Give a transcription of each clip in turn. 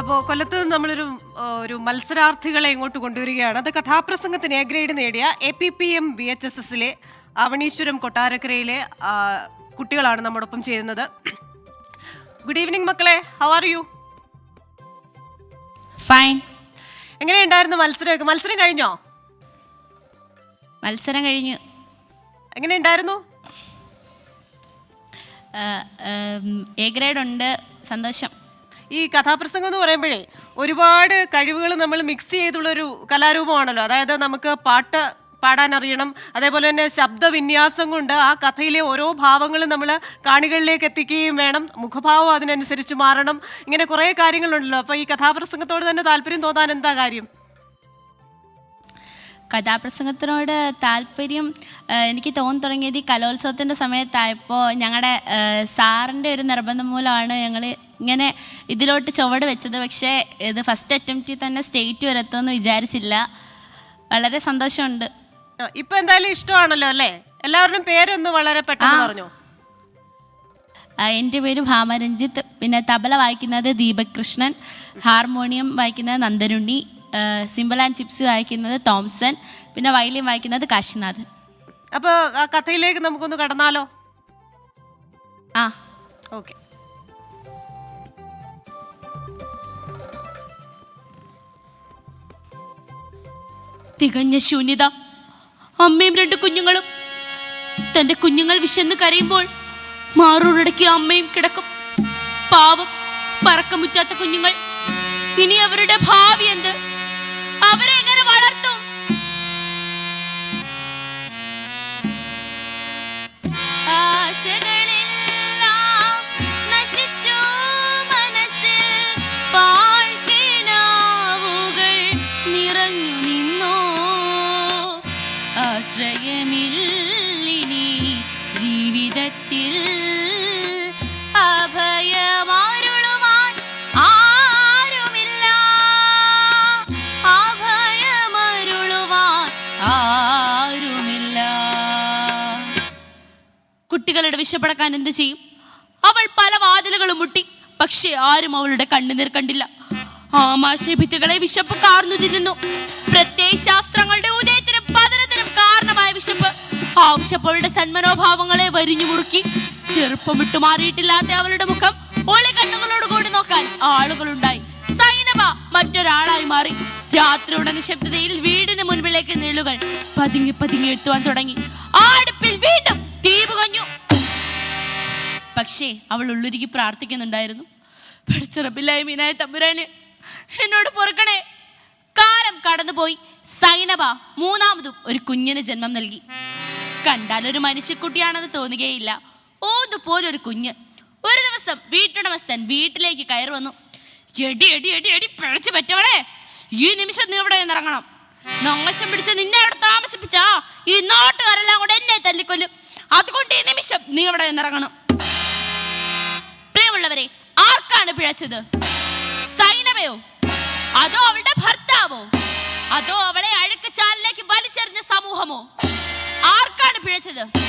അപ്പോൾ കൊല്ലത്ത് നിന്ന് നമ്മളൊരു ഒരു മത്സരാർത്ഥികളെ ഇങ്ങോട്ട് കൊണ്ടുവരികയാണ്. അത് കഥാപ്രസംഗത്തിന് എ ഗ്രേഡ് നേടിയ A P P M B H S എസിലെ അവണീശ്വരം കൊട്ടാരക്കരയിലെ കുട്ടികളാണ് നമ്മോടൊപ്പം ചെയ്യുന്നത് ഗുഡ് ഈവനിങ് മക്കളെ. ഹൗ ആർ യു ഫൈൻ എങ്ങനെയുണ്ടായിരുന്നു മത്സരമൊക്കെ? മത്സരം കഴിഞ്ഞോ? മത്സരം കഴിഞ്ഞു. എങ്ങനെയുണ്ടായിരുന്നു? എ ഗ്രേഡ് ഉണ്ട്. സന്തോഷം. ഈ കഥാപ്രസംഗം എന്ന് പറയുമ്പോഴേ ഒരുപാട് കഴിവുകൾ നമ്മൾ മിക്സ് ചെയ്തുള്ള ഒരു കലാരൂപമാണല്ലോ. അതായത് നമുക്ക് പാട്ട് പാടാൻ അറിയണം അതേപോലെ തന്നെ ശബ്ദവിന്യാസം കൊണ്ട് ആ കഥയിലെ ഓരോ ഭാവങ്ങളും നമ്മൾ കാണികളിലേക്ക് എത്തിക്കുകയും വേണം മുഖഭാവം അതിനനുസരിച്ച് മാറണം ഇങ്ങനെ കുറേ കാര്യങ്ങളുണ്ടല്ലോ. അപ്പോൾ ഈ കഥാപ്രസംഗത്തോട് തന്നെ താല്പര്യം തോന്നാൻ എന്താ കാര്യം? കഥാപ്രസംഗത്തിനോട് താല്പര്യം എനിക്ക് തോന്നി തുടങ്ങിയത് ഈ കലോത്സവത്തിന്റെ സമയത്തായപ്പോൾ ഞങ്ങളുടെ സാറിന്റെ ഒരു നിർബന്ധം മൂലമാണ് ഞങ്ങൾ ഇങ്ങനെ ഇതിലോട്ട് ചുവട് വെച്ചത്. പക്ഷേ ഇത് ഫസ്റ്റ് അറ്റംപ്റ്റിൽ തന്നെ സ്റ്റേറ്റ് വരെ എത്തുമെന്ന് വിചാരിച്ചില്ല. വളരെ സന്തോഷമുണ്ട്. ഇപ്പൊ എന്തായാലും ഇഷ്ടമാണല്ലോ അല്ലേ? എല്ലാവരുടെയും പേരൊന്ന് വളരെ പെട്ടെന്ന് പറഞ്ഞു? എന്റെ പേര് ഭാമരഞ്ജിത്ത്. പിന്നെ തബല വായിക്കുന്നത് ദീപകൃഷ്ണൻ. ഹാർമോണിയം വായിക്കുന്നത് നന്ദനുണ്ണി. സിമ്പിൾ ആൻഡ് ചിപ്സ് വായിക്കുന്നത് തോംസൺ. പിന്നെ വയലിൻ വായിക്കുന്നത് കാശിനാഥൻ. അപ്പോൾ കഥയിലേക്ക് നമുക്കൊന്ന് കടന്നാലോ? ആ. ഓക്കെ. തികഞ്ഞ ശൂന്യത. അമ്മയും രണ്ട് കുഞ്ഞുങ്ങളും തന്റെ കുഞ്ഞുങ്ങൾ വിശന്ന് കരയുമ്പോൾ മാറോടക്കി അമ്മയും കിടക്കും. പാവം പറക്കമുറ്റാത്ത കുഞ്ഞുങ്ങൾ. ഇനി അവരുടെ ഭാവി എന്ത്? അവരെ ആശ്രയമില്ലിനി ജീവിതത്തിൽ കുട്ടികളുടെ വിശപ്പടക്കാൻ എന്ത് ചെയ്യും? അവൾ പല വാതിലുകളും മുട്ടി പക്ഷേ ആരും അവളുടെ കണ്ണുനീർ കണ്ടില്ല. ആമാശയഭിത്തികളെ വിശപ്പ് കാർന്നു തിന്നുന്നു. പ്രത്യയശാസ്ത്രങ്ങളുടെ ശാസ്ത്രങ്ങളുടെ കാരണമായ വിശപ്പ് ആ വിശപ്പ് അവളുടെ സന്മനോഭാവങ്ങളെ വരിഞ്ഞു മുറുക്കി ചെറുപ്പം വിട്ടുമാറിയിട്ടില്ലാത്ത അവളുടെ മുഖം ഒളി കണ്ണുകളോട് കൂടി നോക്കാൻ ആളുകളുണ്ടായി. സൈനബ മറ്റൊരാളായി മാറി. രാത്രിയുടെ നിശബ്ദതയിൽ വീടിന് മുൻപിലേക്ക് നിഴലുകൾ പതിങ്ങി പതിങ്ങി എത്തുവാൻ തുടങ്ങി. ആടുപ്പിൽ വീണ്ടും തീ പുകഞ്ഞു പക്ഷേ അവൾ ഉള്ളുരുകി പ്രാർത്ഥിക്കുന്നുണ്ടായിരുന്നു. പഠിച്ചറപ്പില്ലായ്മീനായ തമ്പുരാന് എന്നോട് പൊറുക്കണേ. സൈനബ മൂന്നാമതും ഒരു കുഞ്ഞിന് ജന്മം നൽകി. കണ്ടാൽ ഒരു മനുഷ്യക്കുട്ടിയാണെന്ന് തോന്നുകയില്ല. ഓതുപോലെ ഒരു കുഞ്ഞ്. ഒരു ദിവസം വീട്ടുടമസ്ഥൻ വീട്ടിലേക്ക് കയറി വന്നു. എടി എടി എടി എടി പിഴച്ചു പറ്റവളെ. ഈ നിമിഷം നീ ഇവിടെ നിന്നിറങ്ങണം. നങ്ങശം പിടിച്ച് നിന്നെ അവിടെ താമസിപ്പിച്ചാ ഈ നാട്ടുകാരെല്ലാം കൂടെ എന്നെ തല്ലിക്കൊല്ലും. അതുകൊണ്ട് ഈ നിമിഷം നീ ഇവിടെ നിന്നിറങ്ങണം. പ്രിയമുള്ളവരെ ആർക്കാണ് പിഴച്ചത്? സൈനവയോ അതോ അവളുടെ ഭർത്താവോ? അതോ പിഴച്ചത്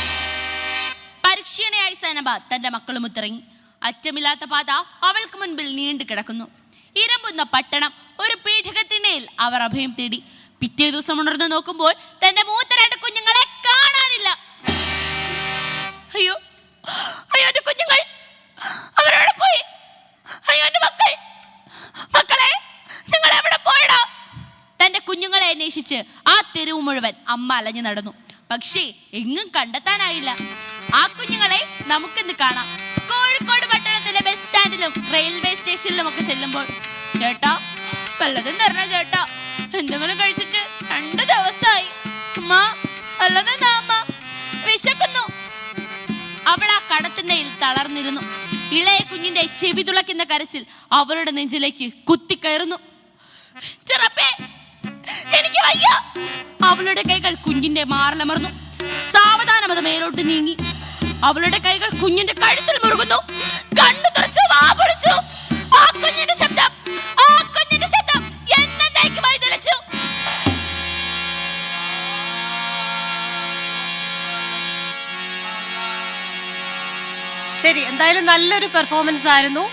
പരീക്ഷണയായി സൈനബ തന്റെ മക്കളും ഉത്തിറങ്ങി. അറ്റമില്ലാത്ത പാത അവൾക്ക് മുൻപിൽ നീണ്ടു കിടക്കുന്നു. ഇരമ്പുന്ന പട്ടണം ഒരു പീഠകത്തിനയിൽ അവർ അഭയം തേടി. പിറ്റേ ദിവസം ഉണർന്നു നോക്കുമ്പോൾ തന്റെ മൂത്ത രണ്ട് കുഞ്ഞുങ്ങളെ കാണാനില്ല. അയ്യോ അയ്യോ എന്റെ കുഞ്ഞുങ്ങൾ. അവരോട് പോയി. അയ്യോ എന്റെ മക്കൾ. മക്കളെ നിങ്ങൾ എവിടെ പോയടാ? തന്റെ കുഞ്ഞുങ്ങളെ അന്വേഷിച്ച് ആ തെരുവ് മുഴുവൻ അമ്മ അലഞ്ഞു നടന്നു. പക്ഷേ എങ്ങും കണ്ടെത്താനായില്ല. ആ കുഞ്ഞുങ്ങളെ നമുക്കിന്ന് കാണാം. കോഴിക്കോട് പട്ടണത്തിലെ ബസ് സ്റ്റാൻഡിലും റെയിൽവേ സ്റ്റേഷനിലും ഒക്കെ ചെല്ലുമ്പോൾ ചേട്ടാ വല്ലതും തരണ ചേട്ടാ. എന്തെങ്കിലും കഴിച്ചിട്ട് രണ്ട് ദിവസമായി വിശക്കുന്നു. അവൾ ആ കടത്തിണ്ടയിൽ തളർന്നിരുന്നു. ഇളയ കുഞ്ഞിന്റെ ചെവി തുളയ്ക്കുന്ന കരച്ചിൽ അവളുടെ നെഞ്ചിലേക്ക് കുത്തിക്കയറുന്നു. ചെറപ്പേ എനിക്ക് വയ്യ. അവളുടെ കൈകൾ കുഞ്ഞിന്റെ മാറിലമർന്നു. സാവധാനം അത് മേലോട്ട് നീങ്ങി. അവളുടെ കൈകൾ കുഞ്ഞിന്റെ കഴുത്തിൽ മുറുകുന്നു. കണ്ണു തുറച്ച് വാ പൊളിച്ചു. ആ കുഞ്ഞിന്റെ ശബ്ദം ആ കുഞ്ഞിന്റെ ശബ്ദം എന്നേക്കുമായി നിലച്ചു ശരി എന്തായാലും നല്ലൊരു പെർഫോമൻസ് ആയിരുന്നു.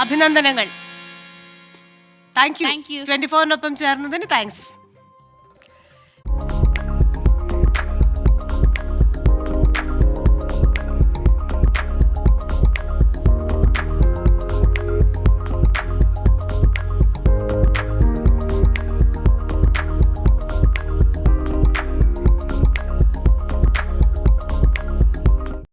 അഭിനന്ദനങ്ങൾ. Thank you. ട്വന്റി ഫോറിനൊപ്പം ചേർന്നതിന് താങ്ക്സ്